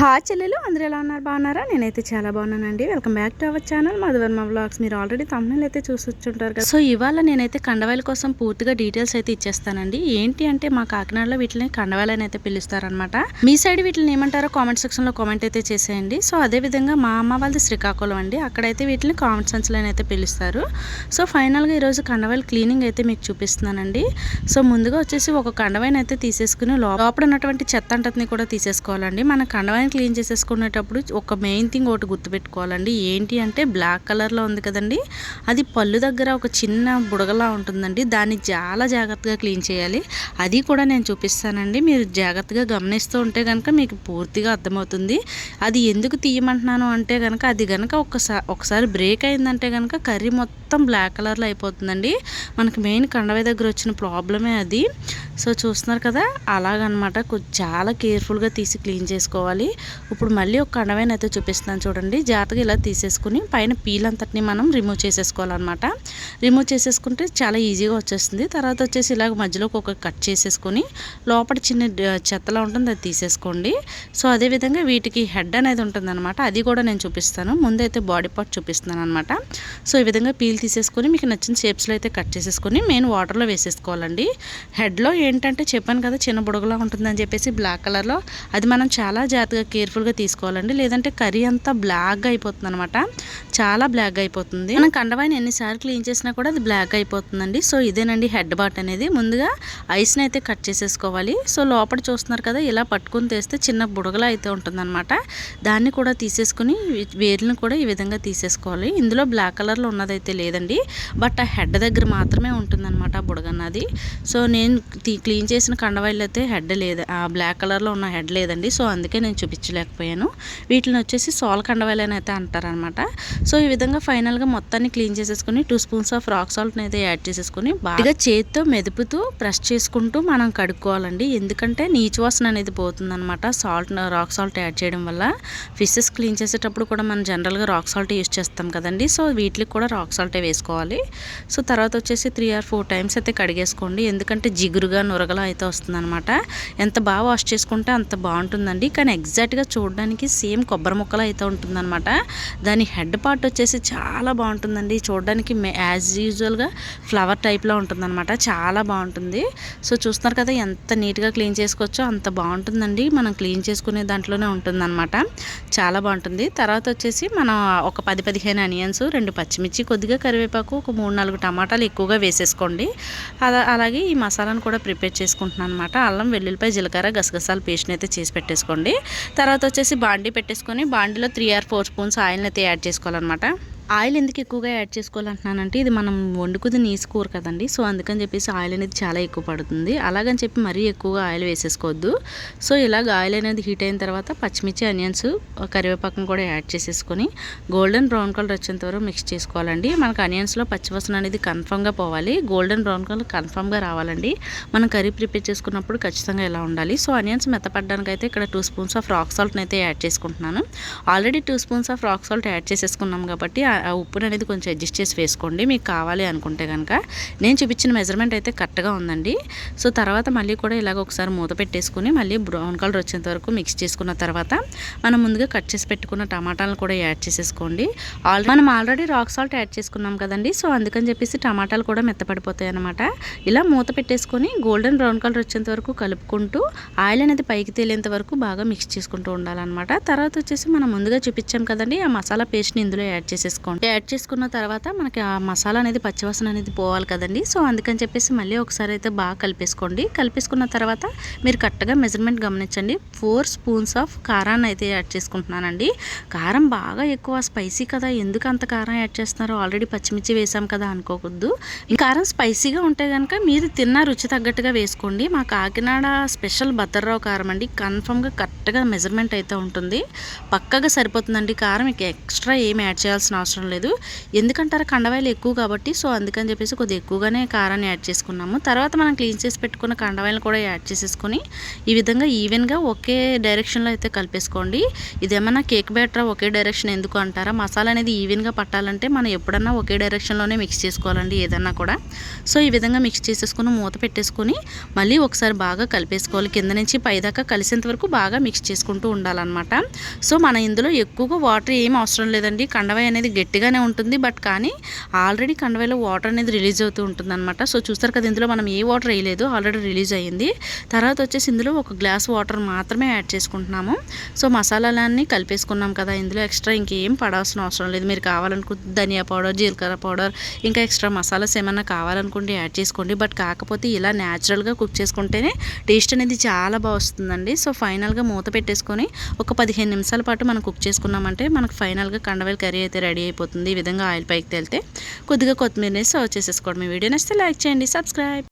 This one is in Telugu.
హా చెల్లెలు అందరూ ఎలా ఉన్నారు? బాగున్నారా? నేనైతే చాలా బాగున్నానండి. Welcome back to our channel Madhu Varma vlogs మీరు ఆల్రెడీ తమ్ముళ్ళు అయితే చూసొచ్చుంటారు కదా. సో ఇవాళ నేనైతే కండవాయిల కోసం పూర్తిగా డీటెయిల్స్ అయితే ఇచ్చేస్తానండి. ఏంటి అంటే మా కాకినాడలో వీటిని కండవాయిలు అని అయితే పిలుస్తారనమాట మీ సైడ్ వీటిని ఏమంటారో కామెంట్ సెక్షన్లో కామెంట్ అయితే చేసేయండి. సో అదే విధంగా మా అమ్మ వాళ్ళది శ్రీకాకుళం అండి. అక్కడైతే వీటిని కామెంట్ సెన్స్లో అయితే పిలుస్తారు. సో ఫైనల్గా ఈరోజు కండవాయిల క్లీనింగ్ అయితే మీకు చూపిస్తున్నానండి. సో ముందుగా వచ్చేసి ఒక కండవాయిని అయితే తీసేసుకుని లోపల ఉన్నటువంటి చెత్త అంటని కూడా తీసేసుకోవాలండి. మన కండవాయిని క్లీన్ చేసేసుకునేటప్పుడు ఒక మెయిన్ థింగ్ ఒకటి గుర్తుపెట్టుకోవాలండి. ఏంటి అంటే బ్లాక్ కలర్లో ఉంది కదండి. అది పళ్ళు దగ్గర ఒక చిన్న బుడగలా ఉంటుందండి. దాన్ని చాలా జాగ్రత్తగా క్లీన్ చేయాలి. అది కూడా నేను చూపిస్తానండి. మీరు జాగ్రత్తగా గమనిస్తూ ఉంటే కనుక మీకు పూర్తిగా అర్థమవుతుంది. అది ఎందుకు తీయమంటున్నాను అంటే కనుక అది కనుక ఒకసారి ఒకసారి బ్రేక్ అయిందంటే కనుక కర్రీ మొత్తం బ్లాక్ కలర్లో అయిపోతుందండి. మనకి మెయిన్ కండవై దగ్గర వచ్చిన ప్రాబ్లమే అది. సో చూస్తున్నారు కదా అలాగనమాట చాలా కేర్ఫుల్గా తీసి క్లీన్ చేసుకోవాలి. ఇప్పుడు మళ్ళీ ఒక కండవైన అయితే చూపిస్తున్నాను చూడండి. జాగ్రత్తగా ఇలా తీసేసుకుని పైన పీల్ అంతటిని మనం రిమూవ్ చేసేసుకోవాలన్నమాట రిమూవ్ చేసేసుకుంటే చాలా ఈజీగా వచ్చేస్తుంది. తర్వాత వచ్చేసి ఇలాగ మధ్యలోకి ఒక కట్ చేసేసుకొని లోపల చిన్న చెత్తలా ఉంటుంది అది తీసేసుకోండి. సో అదేవిధంగా వీటికి హెడ్ అనేది ఉంటుందన్నమాట అది కూడా నేను చూపిస్తాను. ముందైతే బాడీ పార్ట్ చూపిస్తున్నాను అనమాట సో ఈ విధంగా పీల్ తీసేసుకొని మీకు నచ్చిన షేప్స్లో అయితే కట్ చేసేసుకొని మెయిన్ వాటర్లో వేసేసుకోవాలండి. హెడ్లో ఏ ఏంటంటే చెప్పాను కదా చిన్న బుడగలా ఉంటుందని చెప్పేసి బ్లాక్ కలర్లో అది మనం చాలా జాగ్రత్తగా కేర్ఫుల్గా తీసుకోవాలండి. లేదంటే కర్రీ అంతా బ్లాక్గా అయిపోతుంది అనమాట చాలా బ్లాక్ అయిపోతుంది. మనం కండవాయిని ఎన్నిసార్లు క్లీన్ చేసినా కూడా అది బ్లాక్ అయిపోతుందండి. సో ఇదేనండి హెడ్ బాట్ అనేది. ముందుగా ఐస్ని అయితే కట్ చేసేసుకోవాలి. సో లోపల చూస్తున్నారు కదా ఇలా పట్టుకొని తెస్తే చిన్న బుడగలా అయితే ఉంటుందన్నమాట. దాన్ని కూడా తీసేసుకుని వేర్లను కూడా ఈ విధంగా తీసేసుకోవాలి. ఇందులో బ్లాక్ కలర్లో ఉన్నదైతే లేదండి. బట్ ఆ హెడ్ దగ్గర మాత్రమే ఉంటుందన్నమాట ఆ బుడగ సో నేను క్లీన్ చేసిన కండవాయిలు అయితే హెడ్ లేదు. ఆ బ్లాక్ కలర్లో ఉన్న హెడ్ లేదండి. సో అందుకే నేను చూపించలేకపోయాను. వీటిని వచ్చేసి సోల్ కండవాయిలు అని అయితే అంటారనమాట. సో ఈ విధంగా ఫైనల్గా మొత్తాన్ని క్లీన్ చేసేసుకుని టూ స్పూన్స్ ఆఫ్ రాక్ సాల్ట్ని అయితే యాడ్ చేసేసుకుని బాగా చేతితో మెదుపుతూ ప్రెస్ చేసుకుంటూ మనం కడుక్కోవాలండి. ఎందుకంటే నీచు వాసన అనేది పోతుందనమాట సాల్ట్ రాక్ సాల్ట్ యాడ్ చేయడం వల్ల. ఫిషెస్ క్లీన్ చేసేటప్పుడు కూడా మనం జనరల్గా రాక్ సాల్ట్ యూస్ చేస్తాం కదండి. సో వీటికి కూడా రాక్ సాల్టే వేసుకోవాలి. సో తర్వాత వచ్చేసి త్రీ ఆర్ ఫోర్ టైమ్స్ అయితే కడిగేసుకోండి. ఎందుకంటే జిగురుగా నురగలా అయితే వస్తుందన్నమాట. ఎంత బాగా వాష్ చేసుకుంటే అంత బాగుంటుందండి. కానీ ఎగ్జాక్ట్గా చూడడానికి సేమ్ కొబ్బరి ముక్కలు అయితే ఉంటుందన్నమాట. దాని హెడ్ పార్ట్ వచ్చేసి చాలా బాగుంటుందండి. చూడడానికి యాజ్ యూజువల్గా ఫ్లవర్ టైప్లో ఉంటుందన్నమాట. చాలా బాగుంటుంది. సో చూస్తున్నారు కదా ఎంత నీట్గా క్లీన్ చేసుకోవచ్చో అంత బాగుంటుందండి. మనం క్లీన్ చేసుకునే దాంట్లోనే ఉంటుందన్నమాట. చాలా బాగుంటుంది. తర్వాత వచ్చేసి మనం ఒక పది పదిహేను అనియన్స్ రెండు పచ్చిమిర్చి కొద్దిగా కరివేపాకు ఒక మూడు నాలుగు టమాటాలు ఎక్కువగా వేసేసుకోండి. అలా అలాగే ఈ మసాలాను కూడా ప్రిపేర్ చేసుకుంటున్నాను అనమాట అల్లం వెల్లుల్లిపాయ జీలకర్ర గసగసాల పేస్ట్ని అయితే చేసి పెట్టేసుకోండి. తర్వాత వచ్చేసి బాండీ పెట్టేసుకొని బాండీలో త్రీ ఆర్ ఫోర్ స్పూన్స్ ఆయిల్ని అయితే యాడ్ చేసుకోవాలన్నమాట. ఆయిల్ ఎందుకు ఎక్కువగా యాడ్ చేసుకోవాలంటున్నానంటే ఇది మనం వండుకుది నీసు కూర కదండి. సో అందుకని చెప్పేసి ఆయిల్ అనేది చాలా ఎక్కువ పడుతుంది. అలాగని చెప్పి మరీ ఎక్కువగా ఆయిల్ వేసేసుకోవద్దు. సో ఇలాగ ఆయిల్ అనేది హీట్ అయిన తర్వాత పచ్చిమిర్చి ఆనియన్స్ కరివేపాకం కూడా యాడ్ చేసేసుకొని గోల్డెన్ బ్రౌన్ కలర్ వచ్చేంత వరకు మిక్స్ చేసుకోవాలండి. మనకు ఆనియన్స్లో పచ్చివసన అనేది కన్ఫామ్గా పోవాలి. గోల్డెన్ బ్రౌన్ కలర్ కన్ఫామ్గా రావాలండి. మనం కర్రీ ప్రిపేర్ చేసుకున్నప్పుడు ఖచ్చితంగా ఇలా ఉండాలి? సో ఆనియన్స్ మెత్తపడడానికి అయితే ఇక్కడ టూ స్పూన్స్ ఆఫ్ రాక్ సాల్ట్ని అయితే యాడ్ చేసుకుంటున్నాను. Already two spoons of rock salt add చేసేసుకున్నాం కాబట్టి ఆ అనేది కొంచెం అడ్జస్ట్ చేసి వేసుకోండి. మీకు కావాలి అనుకుంటే కనుక నేను చూపించిన మెజర్మెంట్ అయితే కరెక్ట్గా ఉందండి. సో తర్వాత మళ్ళీ కూడా ఇలాగ ఒకసారి మూత పెట్టేసుకుని మళ్ళీ బ్రౌన్ కలర్ వచ్చేంత వరకు మిక్స్ చేసుకున్న తర్వాత మనం ముందుగా కట్ చేసి పెట్టుకున్న టమాటాలను కూడా యాడ్ చేసేసుకోండి. ఆల్ మనం ఆల్రెడీ రాక్ సాల్ట్ యాడ్ చేసుకున్నాం కదండి. సో అందుకని చెప్పేసి టమాటాలు కూడా మెత్తపడిపోతాయి అనమాట ఇలా మూత పెట్టేసుకొని గోల్డెన్ బ్రౌన్ కలర్ వచ్చేంత వరకు కలుపుకుంటూ ఆయిల్ అనేది పైకి తేలేంత వరకు బాగా మిక్స్ చేసుకుంటూ ఉండాలన్నమాట. తర్వాత వచ్చేసి మనం ముందుగా చూపించాం కదండి ఆ మసాలా పేస్ట్ని ఇందులో యాడ్ చేసేసుకోండి. యాడ్ చేసుకున్న తర్వాత మనకి ఆ మసాలా అనేది పచ్చివాసన అనేది పోవాలి కదండి. సో అందుకని చెప్పేసి మళ్ళీ ఒకసారి అయితే బాగా కలిపేసుకోండి. కలిపేసుకున్న తర్వాత మీరు కరెక్ట్గా మెజర్మెంట్ గమనించండి. ఫోర్ స్పూన్స్ ఆఫ్ కారాన్ని అయితే యాడ్ చేసుకుంటున్నానండి. కారం బాగా ఎక్కువ స్పైసీ కదా. ఎందుకు అంత కారం యాడ్ చేస్తున్నారో? ఆల్రెడీ పచ్చిమిర్చి వేసాం కదా అనుకోకూడదు. కారం స్పైసీగా ఉంటే కనుక మీరు తిన్న రుచి తగ్గట్టుగా వేసుకోండి. మా కాకినాడ స్పెషల్ బత్తర్రావు కారం అండి. కన్ఫామ్గా కరెక్ట్గా మెజర్మెంట్ అయితే ఉంటుంది. పక్కగా సరిపోతుందండి కారం. ఇక ఎక్స్ట్రా ఏం యాడ్ చేయాల్సిన అవసరం అవసరం లేదు. ఎందుకంటారా కండవాయిలు ఎక్కువ కాబట్టి సో అందుకని చెప్పేసి కొద్దిగా ఎక్కువగానే కారాన్ని యాడ్ చేసుకున్నాము. తర్వాత మనం క్లీన్ చేసి పెట్టుకున్న కండవాయిలు కూడా యాడ్ చేసేసుకొని ఈ విధంగా ఈవెన్గా ఒకే డైరెక్షన్లో అయితే కలిపేసుకోండి. ఇదేమన్నా కేక్ బ్యాటర్ ఒకే డైరెక్షన్ ఎందుకు అంటారా? మసాలా అనేది ఈవెన్గా పట్టాలంటే మనం ఎప్పుడన్నా ఒకే డైరెక్షన్లోనే మిక్స్ చేసుకోవాలండి ఏదన్నా కూడా. సో ఈ విధంగా మిక్స్ చేసేసుకుని మూత పెట్టేసుకొని మళ్ళీ ఒకసారి బాగా కలిపేసుకోవాలి. కింద నుంచి పైదాకా కలిసేంత వరకు బాగా మిక్స్ చేసుకుంటూ ఉండాలన్నమాట. సో మన ఇందులో ఎక్కువగా వాటర్ ఏం అవసరం లేదండి. కండవాయి అనేది గట్టిగానే ఉంటుంది బట్ కానీ ఆల్రెడీ కండవేలో వాటర్ అనేది రిలీజ్ అవుతూ ఉంటుంది అనమాట సో చూస్తారు కదా ఇందులో మనం ఏ వాటర్ వేయలేదు ఆల్రెడీ రిలీజ్ అయ్యింది తర్వాత వచ్చేసి ఇందులో ఒక గ్లాస్ వాటర్ మాత్రమే యాడ్ చేసుకుంటున్నాము. సో మసాలాలన్నీ కలిపేసుకున్నాం కదా ఇందులో ఎక్స్ట్రా ఇంకేం పడాల్సిన అవసరం లేదు. మీరు కావాలనుకుంటే ధనియా పౌడర్ జీలకర్ర పౌడర్ ఇంకా ఎక్స్ట్రా మసాలాస్ ఏమైనా కావాలనుకుంటే యాడ్ చేసుకోండి. బట్ కాకపోతే ఇలా న్యాచురల్గా కుక్ చేసుకుంటేనే టేస్ట్ అనేది చాలా బాగా వస్తుందండి. సో ఫైనల్గా మూత పెట్టేసుకొని ఒక పదిహేను నిమిషాల పాటు మనం కుక్ చేసుకున్నామంటే మనకు ఫైనల్గా కండవేలు కర్రీ అయితే రెడీ అయిపోతుంది ఈ విధంగా ఆయిల్ పైకి తేలితే కొద్దిగా కొత్తిమీర సర్వ్ చేసేసుకోవడం. ఈ వీడియో నచ్చితే లైక్ చేయండి సబ్స్క్రైబ్.